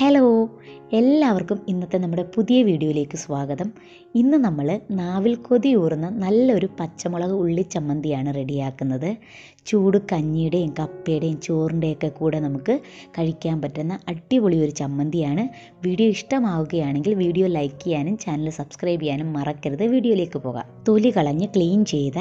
Hello എല്ലാവർക്കും ഇന്നത്തെ നമ്മുടെ പുതിയ വീഡിയോയിലേക്ക് സ്വാഗതം. ഇന്ന് നമ്മൾ നാവിൽ കൊതിയൂറുന്ന നല്ലൊരു പച്ചമുളക് ഉള്ളി ചമ്മന്തിയാണ് റെഡിയാക്കുന്നത്. ചൂട് കഞ്ഞിയുടെയും കപ്പയുടെയും ചോറിന്റെയൊക്കെ കൂടെ നമുക്ക് കഴിക്കാൻ പറ്റുന്ന അടിപൊളി ഒരു ചമ്മന്തിയാണ്. വീഡിയോ ഇഷ്ടമാവുകയാണെങ്കിൽ വീഡിയോ ലൈക്ക് ചെയ്യാനും ചാനൽ സബ്സ്ക്രൈബ് ചെയ്യാനും മറക്കരുത്. വീഡിയോയിലേക്ക് പോകാം. തൊലി കളഞ്ഞ് ക്ലീൻ ചെയ്ത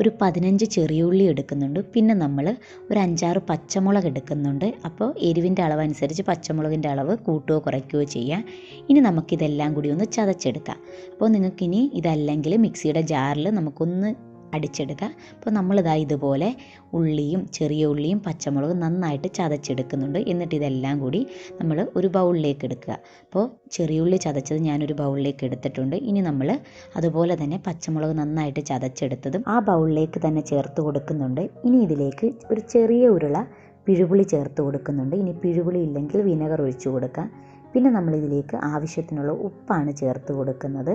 ഒരു പതിനഞ്ച് ചെറിയുള്ളി എടുക്കുന്നുണ്ട്. പിന്നെ നമ്മൾ ഒരു അഞ്ചാറ് പച്ചമുളക് എടുക്കുന്നുണ്ട്. അപ്പോൾ എരിവിന്റെ അളവനുസരിച്ച് പച്ചമുളകിന്റെ അളവ് കൂട്ടുകയോ കുറയ്ക്കുകയോ ചെയ്യാം. ഇനി നമുക്കിതെല്ലാം കൂടി ഒന്ന് ചതച്ചെടുക്കാം. അപ്പോൾ നിങ്ങൾക്കിനി ഇതല്ലെങ്കിൽ മിക്സിയുടെ ജാറിൽ നമുക്കൊന്ന് അടിച്ചെടുക്കാം. അപ്പോൾ നമ്മളിതാ ഇതുപോലെ ഉള്ളിയും ചെറിയ ഉള്ളിയും പച്ചമുളകും നന്നായിട്ട് ചതച്ചെടുക്കുന്നുണ്ട്. എന്നിട്ട് ഇതെല്ലാം കൂടി നമ്മൾ ഒരു ബൗളിലേക്ക് എടുക്കുക. അപ്പോൾ ചെറിയ ഉള്ളി ചതച്ചത് ഞാനൊരു ബൗളിലേക്ക് എടുത്തിട്ടുണ്ട്. ഇനി നമ്മൾ അതുപോലെ തന്നെ പച്ചമുളക് നന്നായിട്ട് ചതച്ചെടുത്തതും ആ ബൗളിലേക്ക് തന്നെ ചേർത്ത് കൊടുക്കുന്നുണ്ട്. ഇനി ഇതിലേക്ക് ഒരു ചെറിയ ഉരുള പിഴുപുളി ചേർത്ത് കൊടുക്കുന്നുണ്ട്. ഇനി പിഴുപുളി ഇല്ലെങ്കിൽ വിനെഗർ ഒഴിച്ചു കൊടുക്കാം. പിന്നെ നമ്മളിതിലേക്ക് ആവശ്യത്തിനുള്ള ഉപ്പാണ് ചേർത്ത് കൊടുക്കുന്നത്.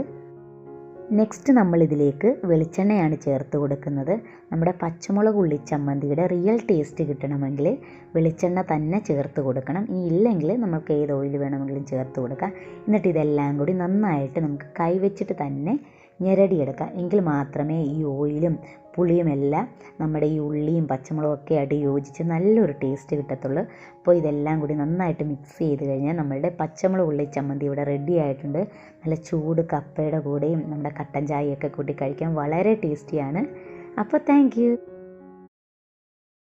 നെക്സ്റ്റ് നമ്മളിതിലേക്ക് വെളിച്ചെണ്ണയാണ് ചേർത്ത് കൊടുക്കുന്നത്. നമ്മുടെ പച്ചമുളക് ഉള്ളി ചമ്മന്തിയുടെ റിയൽ ടേസ്റ്റ് കിട്ടണമെങ്കിൽ വെളിച്ചെണ്ണ തന്നെ ചേർത്ത് കൊടുക്കണം. ഇനി ഇല്ലെങ്കിൽ നമുക്ക് ഏത് ഓയിൽ വേണമെങ്കിലും ചേർത്ത് കൊടുക്കാം. എന്നിട്ട് ഇതെല്ലാം കൂടി നന്നായിട്ട് നമുക്ക് കൈവച്ചിട്ട് തന്നെ ഞെരടിയെടുക്കാം. എങ്കിൽ മാത്രമേ ഈ ഓയിലും പുളിയുമെല്ലാം നമ്മുടെ ഈ ഉള്ളിയും പച്ചമുളകും ഒക്കെ ആയിട്ട് യോജിച്ച് നല്ലൊരു ടേസ്റ്റ് കിട്ടത്തുള്ളൂ. അപ്പോൾ ഇതെല്ലാം കൂടി നന്നായിട്ട് മിക്സ് ചെയ്ത് കഴിഞ്ഞാൽ നമ്മളുടെ പച്ചമുളക് ഉള്ളി ചമ്മന്തി ഇവിടെ റെഡി ആയിട്ടുണ്ട്. നല്ല ചൂട് കപ്പയുടെ കൂടെയും നമ്മുടെ കട്ടൻ ചായയൊക്കെ കൂട്ടി കഴിക്കാൻ വളരെ ടേസ്റ്റിയാണ് അപ്പോൾ താങ്ക്